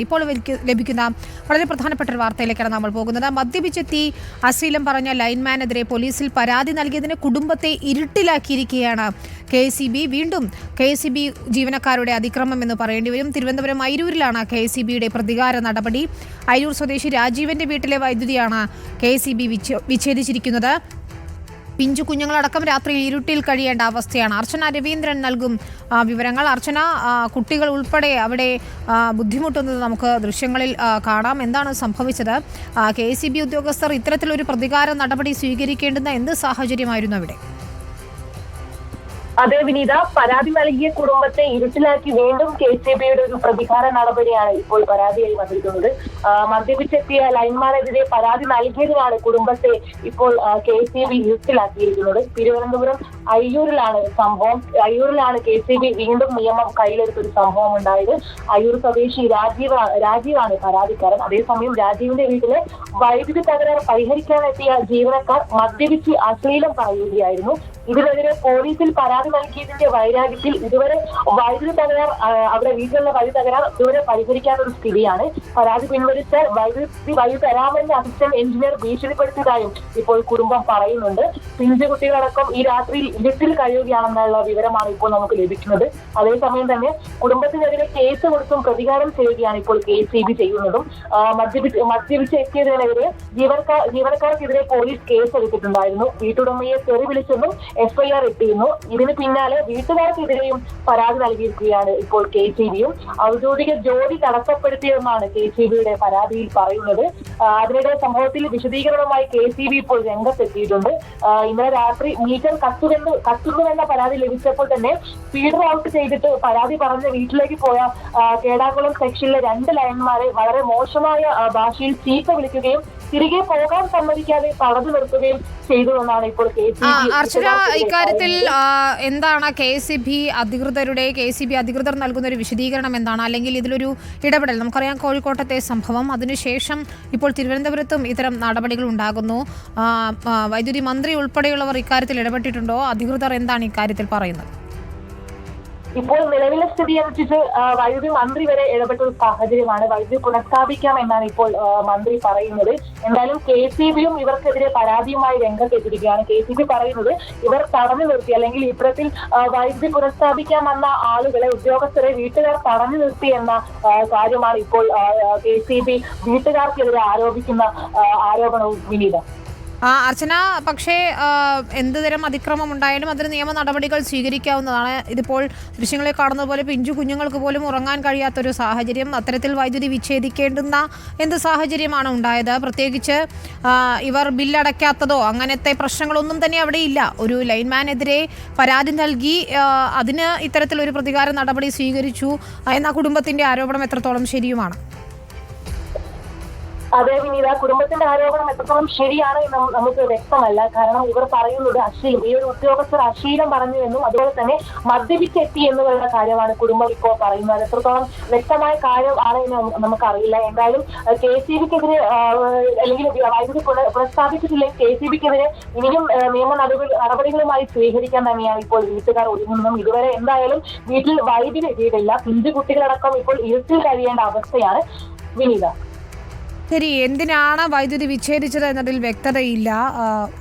ഇപ്പോൾ ലഭിക്കുന്ന വളരെ പ്രധാനപ്പെട്ട ഒരു വാർത്തയിലേക്കാണ് നമ്മൾ പോകുന്നത്. മദ്യപിച്ചെത്തി അശ്ലീലം പറഞ്ഞ ലൈൻമാനെതിരെ പോലീസിൽ പരാതി നൽകിയതിന് കുടുംബത്തെ ഇരുട്ടിലാക്കിയിരിക്കുകയാണ് കെ സി ബി. വീണ്ടും കെ സി ബി ജീവനക്കാരുടെ അതിക്രമം എന്ന് പറയേണ്ടി വരും. തിരുവനന്തപുരം അയിരൂരിലാണ് കെ സി ബിയുടെ പ്രതികാര നടപടി. അയിരൂർ സ്വദേശി രാജീവന്റെ വീട്ടിലെ വൈദ്യുതിയാണ് കെ സി ബി വിച്ഛേദിച്ചിരിക്കുന്നത്. പിഞ്ചു കുഞ്ഞുങ്ങളടക്കം രാത്രിയിൽ ഇരുട്ടിൽ കഴിയേണ്ട അവസ്ഥയാണ്. അർച്ചന രവീന്ദ്രൻ നൽകും വിവരങ്ങൾ. അർച്ചന കുട്ടികൾ ഉൾപ്പെടെ അവിടെ ബുദ്ധിമുട്ടുന്നത് നമുക്ക് ദൃശ്യങ്ങളിൽ കാണാം. എന്താണ് സംഭവിച്ചത്? കെ സി ബി ഉദ്യോഗസ്ഥർ ഇത്തരത്തിലൊരു പ്രതികാര നടപടി സ്വീകരിക്കേണ്ടുന്ന എന്ത് സാഹചര്യമായിരുന്നു അവിടെ? അതെ വിനീത പരാതി നൽകിയ കുടുംബത്തെ ഇരുട്ടിലാക്കി വീണ്ടും കെ സി ബിയുടെ ഒരു പ്രതികാര നടപടിയാണ് ഇപ്പോൾ പരാതിയായി വന്നിരിക്കുന്നത്. മദ്യപിച്ചെത്തിയ ലൈൻമാനെതിരെ പരാതി നൽകിയതിനാണ് കുടുംബത്തെ ഇപ്പോൾ കെ സി ബി ഇരുട്ടിലാക്കിയിരിക്കുന്നത്. തിരുവനന്തപുരം അയ്യൂരിലാണ് സംഭവം. അയ്യൂരിലാണ് കെ സി ബി വീണ്ടും നിയമം കയ്യിലെടുത്ത ഒരു സംഭവം ഉണ്ടായത് അയ്യൂർ സ്വദേശി രാജീവ് രാജീവാണ് പരാതിക്കാരൻ. അതേസമയം രാജീവിന്റെ വീട്ടിലെ വൈദ്യുതി തകരാറ് പരിഹരിക്കാനെത്തിയ ജീവനക്കാർ മദ്യപിച്ച് അശ്ലീലം പറയുകയായിരുന്നു. ഇതിനെതിരെ പോലീസിൽ പരാതി നൽകിയതിന്റെ വൈരാഗ്യത്തിൽ ഇതുവരെ വൈദ്യുതി തകരാർ അവിടെ വീട്ടിലുള്ള വൈദ്യുതി തകരാർ ഇതുവരെ പരിഹരിക്കാത്തൊരു സ്ഥിതിയാണ്. പരാതി പിൻവലിച്ചാൽ വൈദ്യുതി വഴി തരാമെന്ന് അസിസ്റ്റന്റ് എഞ്ചിനീയർ ഭീഷണിപ്പെടുത്തിയതായും ഇപ്പോൾ കുടുംബം പറയുന്നുണ്ട്. പിഞ്ചു കുട്ടികളടക്കം ഈ രാത്രിയിൽ ഇരുട്ടിൽ കഴിയുകയാണെന്നുള്ള വിവരമാണ് ഇപ്പോൾ നമുക്ക് ലഭിക്കുന്നത്. അതേസമയം തന്നെ കുടുംബത്തിനെതിരെ കേസ് കൊടുത്തും പ്രതികാരം ചെയ്യുകയാണ് ഇപ്പോൾ കെ സി ബി ചെയ്യുന്നതും. മദ്യപിച്ച് മദ്യപിച്ച് എത്തിയതിനെതിരെ ജീവനക്കാർ ജീവനക്കാർക്കെതിരെ പോലീസ് കേസ് എടുത്തിട്ടുണ്ടായിരുന്നു വീട്ടുടമയെ തെറി വിളിച്ചെന്നും എഫ്ഐആർ ഇട്ടിരുന്നു ഇതിന് പിന്നാലെ വീട്ടുകാർക്കെതിരെയും പരാതി നൽകിയിരിക്കുകയാണ് ഇപ്പോൾ കെ സി ബിയും ഔദ്യോഗിക ജോലി തടസ്സപ്പെടുത്തിയെന്നാണ് കെ സി ബിയുടെ പരാതിയിൽ പറയുന്നത്. അതിനിടെ സംഭവത്തിൽ വിശദീകരണവുമായി കെ സി ബി ഇപ്പോൾ രംഗത്തെത്തിയിട്ടുണ്ട്. ഇന്നലെ രാത്രി മീറ്റർ കത്തുകെന്ന് കത്തുന്നുവെന്ന പരാതി ലഭിച്ചപ്പോൾ തന്നെ ഫീഡർ ഔട്ട് ചെയ്തിട്ട് പരാതി പറഞ്ഞ് വീട്ടിലേക്ക് പോയ കേടാകുളം സെക്ഷനിലെ രണ്ട് ലയന്മാരെ വളരെ മോശമായ ഭാഷയിൽ ചീത്ത വിളിക്കുകയും തിരികെ പോകാൻ സമ്മതിക്കാതെ തടഞ്ഞു നിർത്തുകയും ചെയ്തുവെന്നാണ് ഇപ്പോൾ കെ സി അർച്ചന ഇക്കാര്യത്തിൽ എന്താണ് കെ സി ബി അധികൃതരുടെ കെ സി ബി അധികൃതർ നൽകുന്ന ഒരു വിശദീകരണം എന്താണ്? അല്ലെങ്കിൽ ഇതിലൊരു ഇടപെടൽ? നമുക്കറിയാം കോഴിക്കോട്ടത്തെ സംഭവം. അതിനുശേഷം ഇപ്പോൾ തിരുവനന്തപുരത്തും ഇത്തരം നടപടികൾ ഉണ്ടാകുന്നു. വൈദ്യുതി മന്ത്രി ഉൾപ്പെടെയുള്ളവർ ഇക്കാര്യത്തിൽ ഇടപെട്ടിട്ടുണ്ടോ? അധികൃതർ എന്താണ് ഇക്കാര്യത്തിൽ പറയുന്നത്? ഇപ്പോൾ നിലവിലെ സ്ഥിതി അനുസരിച്ച് വൈദ്യുതി മന്ത്രി വരെ ഇടപെട്ട ഒരു സാഹചര്യമാണ് വൈദ്യുതി പുനഃസ്ഥാപിക്കാം എന്നാണ് ഇപ്പോൾ മന്ത്രി പറയുന്നത്. എന്തായാലും കെ സി ബിയും ഇവർക്കെതിരെ പരാതിയുമായി രംഗത്തെത്തിയിരിക്കുകയാണ്. കെ സി ബി പറയുന്നത് ഇവർ തടഞ്ഞു നിർത്തി അല്ലെങ്കിൽ ഇത്തരത്തിൽ വൈദ്യുതി വൈദ്യുതി പുനഃസ്ഥാപിക്കാമെന്ന ആളുകളെ ഉദ്യോഗസ്ഥരെ വീട്ടുകാർ തടഞ്ഞു നിർത്തി എന്ന കാര്യമാണ് ഇപ്പോൾ കെ സി ബി വീട്ടുകാർക്കെതിരെ ആരോപിക്കുന്ന ആരോപണവും വിനീത. അർച്ചന പക്ഷേ എന്തുതരം എന്ത് തരം അതിക്രമം ഉണ്ടായാലും അതിന് നിയമ നടപടികൾ സ്വീകരിക്കാവുന്നതാണ്. ഇതിപ്പോൾ ദൃശ്യങ്ങളിൽ കാണുന്ന പോലെ പിഞ്ചു കുഞ്ഞുങ്ങൾക്ക് പോലും ഉറങ്ങാൻ കഴിയാത്തൊരു സാഹചര്യം അത്തരത്തിൽ വൈദ്യുതി വിച്ഛേദിക്കേണ്ടുന്ന എന്ത് സാഹചര്യമാണ് ഉണ്ടായത്? പ്രത്യേകിച്ച് ഇവർ ബില്ലടയ്ക്കാത്തതോ അങ്ങനത്തെ പ്രശ്നങ്ങളൊന്നും തന്നെ അവിടെ ഇല്ല. ഒരു ലൈൻമാനെതിരെ പരാതി നൽകി അതിന് ഇത്തരത്തിലൊരു പ്രതികാര നടപടി സ്വീകരിച്ചു. എന്ന കുടുംബത്തിന്റെ ആരോപണം എത്രത്തോളം ശരിയുമാണ്? അതെ വിനീത കുടുംബത്തിന്റെ ആരോപണം എത്രത്തോളം ശരിയാണ് എന്ന് നമുക്ക് വ്യക്തമല്ല. കാരണം ഇവർ പറയുന്നത് അശ്ലീലം. ഈ ഒരു ഉദ്യോഗസ്ഥർ അശ്ലീലം പറഞ്ഞു എന്നും അതുപോലെ തന്നെ മദ്യപിച്ചെത്തി എന്നുള്ള കാര്യമാണ് കുടുംബം ഇപ്പോൾ പറയുന്നത്. എത്രത്തോളം വ്യക്തമായ കാര്യം ആണ് എന്ന് നമുക്കറിയില്ല. എന്തായാലും കെ സി ബിക്കെതിരെ അല്ലെങ്കിൽ വൈദ്യുതി പുന- പുനഃസ്ഥാപിച്ചിട്ടില്ലെങ്കിൽ കെ സി ബിക്കെതിരെ ഇനിയും നിയമ നടപടി നടപടികളുമായി സ്വീകരിക്കാൻ തന്നെയാണ് ഇപ്പോൾ വീട്ടുകാർ ഒരുങ്ങുന്നതും. ഇതുവരെ എന്തായാലും വീട്ടിൽ വൈദ്യുതി എത്തിയിട്ടില്ല. പിഞ്ചു കുട്ടികളടക്കം ഇപ്പോൾ ഇരുട്ടിൽ കഴിയേണ്ട അവസ്ഥയാണ് വിനീത. ശരി എന്തിനാണ് വൈദ്യുതി വിച്ഛേദിച്ചത് എന്നതിൽ വ്യക്തതയില്ല.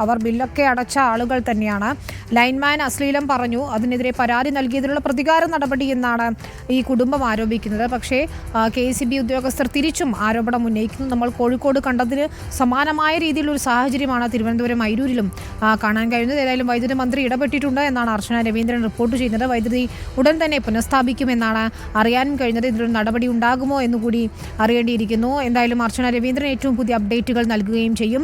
അവർ ബില്ലൊക്കെ അടച്ച ആളുകൾ തന്നെയാണ്. ലൈൻമാൻ അശ്ലീലം പറഞ്ഞു അതിനെതിരെ പരാതി നൽകിയതിനുള്ള പ്രതികാര നടപടി എന്നാണ് ഈ കുടുംബം ആരോപിക്കുന്നത്. പക്ഷേ കെ സി ബി ഉദ്യോഗസ്ഥർ തിരിച്ചും ആരോപണം ഉന്നയിക്കുന്നു. നമ്മൾ കോഴിക്കോട് കണ്ടതിന് സമാനമായ രീതിയിലൊരു സാഹചര്യമാണ് തിരുവനന്തപുരം അയിരൂരിലും കാണാൻ കഴിയുന്നത് ഏതായാലും വൈദ്യുതി മന്ത്രി ഇടപെട്ടിട്ടുണ്ട് എന്നാണ് അർച്ചന രവീന്ദ്രൻ റിപ്പോർട്ട് ചെയ്യുന്നത്. വൈദ്യുതി ഉടൻ തന്നെ പുനഃസ്ഥാപിക്കുമെന്നാണ് അറിയാൻ കഴിഞ്ഞത്. ഇതിലൊരു നടപടി ഉണ്ടാകുമോ എന്നുകൂടി അറിയേണ്ടിയിരിക്കുന്നു. എന്തായാലും അർച്ചന രവീന്ദ്രൻ ഏറ്റവും പുതിയ അപ്ഡേറ്റുകൾ നൽകുകയും ചെയ്യും.